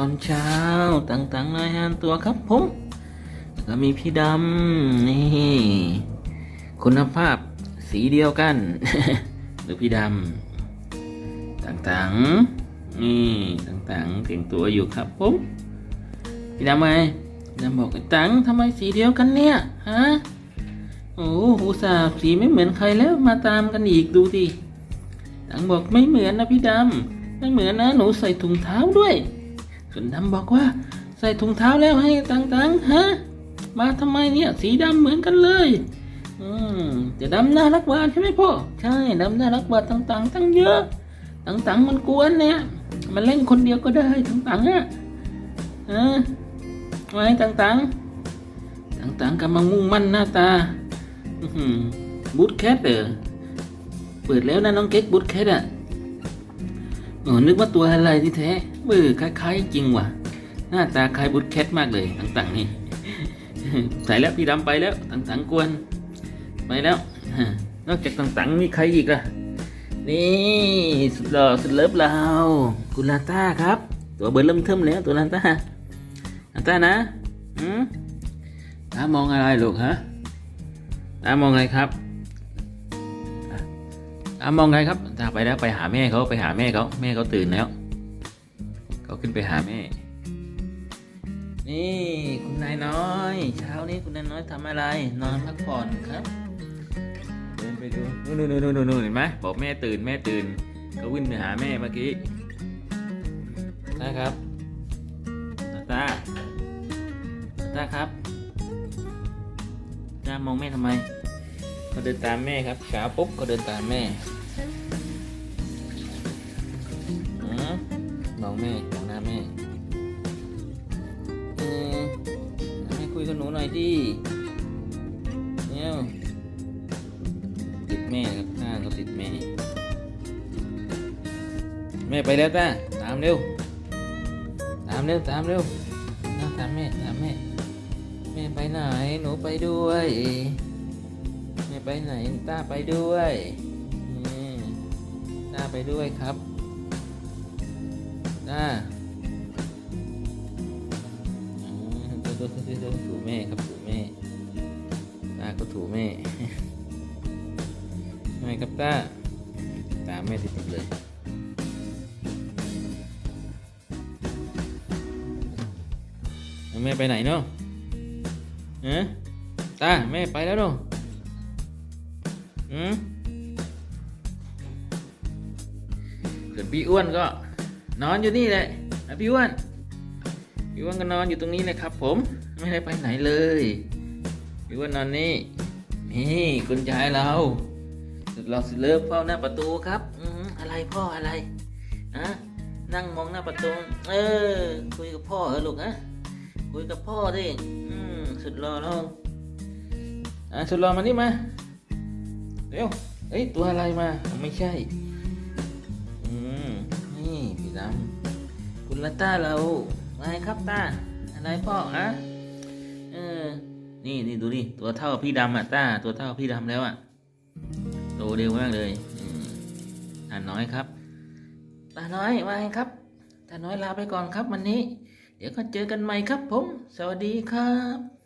ตอนเช้าต่างๆรายงานตัวครับผมแล้วก็มีพี่ดำนี่ คุณภาพสีเดียวกัน หรือพี่ดำต่างๆ นี่ต่างๆแต่งตัวอยู่ครับผม พี่ดำไงพี่ดำบอกไอ้ตังทำไมสีเดียวกันเนี่ยฮะโอ้หอุตส่าสีไม่เหมือนใครแล้วมาตามกันอีกดูดิตังบอกไม่เหมือนนะพี่ดำไม่เหมือนนะหนูใส่ถุงเท้าด้วย นดำบอกว่า ใส่ถุงเท้าแล้วให้ตังๆฮะมาทำไมเนี่ยสีดำเหมือนกันเลย อืมแต่ดำน่ารักกว่าใช่ไหมพ่อใช่ดำน่ารักกว่าต่างๆตั้งเยอะต่างๆมันกวนเนี่ยมันเล่นคนเดียวก็ได้ต่างๆอะเออไว้ต่างๆ ต่างๆกำลังมุ่งมั่นหน้าตาบูทแคทเออเปิดแล้วนะน้องเก๊กบูทแคทอะ โอ้นึกว่าตัวอะไรที่แท้เออคล้ายๆ จริงว่ะ หน้าตาคล้ายบูทแคทมากเลยต่างๆนี่ใส่แล้วพี่ดำไปแล้วต่างๆกวน ไปแล้ว นอกจากต่างๆมีใครอีกล่ะ นี่สุดหล่อสุดเลิฟเรากุลาต้าครับ ตัวเบิร์เริ่มเทิมแล้วตัวลาต้าลาต้านะอืมตามองอะไรลูกฮะตามองอะไรครับ ตามองไรครับตาไปแล้วไปหาแม่เขาไปหาแม่เขาแม่เขาตื่นแล้วเขาขึ้นไปหาแม่ นี่คุณนายน้อย เช้านี้คุณนายน้อยทำอะไร นอนพักผ่อนครับ เดินไปดูนู่นนู่นนู่นนู่นเห็นไหมบอกแม่ตื่นแม่ตื่นก็วิ่งไปหาแม่เมื่อกี้นะครับตาตาตาครับตามองแม่ทำไม ก็เดินตามแม่ครับเช้าปุ๊บก็เดินตามแม่อืมมองแม่มองหน้าแม่เออแม่คุยกับหนูหน่อยดิเนี่ยติดแม่ครับหน้าก็ติดแม่ แม่ไปแล้วต้าตามเร็ว ตามเร็วตามเร็วน้าตามแม่ตามแม่ แม่ไปไหนหนูไปด้วย ไปไหนต้าไปด้วยต้าไปด้วยครับต้าอ๋อดูดูดูดูถูแม่ครับถูแม่ต้าก็ถูแม่ไมครับต้าตามแม่ติดหมดเลยแล้วแม่ไปไหนเนาะฮะตาแม่ไปแล้วเนาะ อืมส่วนพี่อ้วนก็ นอนอยู่นี่แหละนะพี่อ้วน พี่อ้วนก็นอนอยู่ตรงนี้เลยครับ ผมไม่ได้ไปไหนเลย พี่อ้วนนอนนี่นี่คุณชายเราสุดหล่อสุดเลิฟเฝ้าหน้าประตูครับอืมอะไรพ่ออะไรอะนั่งมองหน้าประตู เออ คุยกับพ่อเหรอลูกอะคุยกับพ่อดิอืมสุดหล่อเราอะสุดหล่อมานี่มา เร็วเอ้ยตัวอะไรมา ไม่ใช่ อืม นี่พี่ดำคุณละต้าเราอะไงครับตา อะไรพ่ออะเออ นี่นี่ดูดิตัวเท่ากับพี่ดำอะตา ตัวเท่ากับพี่ดำแล้วอะ โตเร็วมากเลยอืมตาน้อยครับตาน้อยวาครับตาน้อยลาไปก่อนครับวันนี้ เดี๋ยวก็เจอกันใหม่ครับผม สวัสดีครับ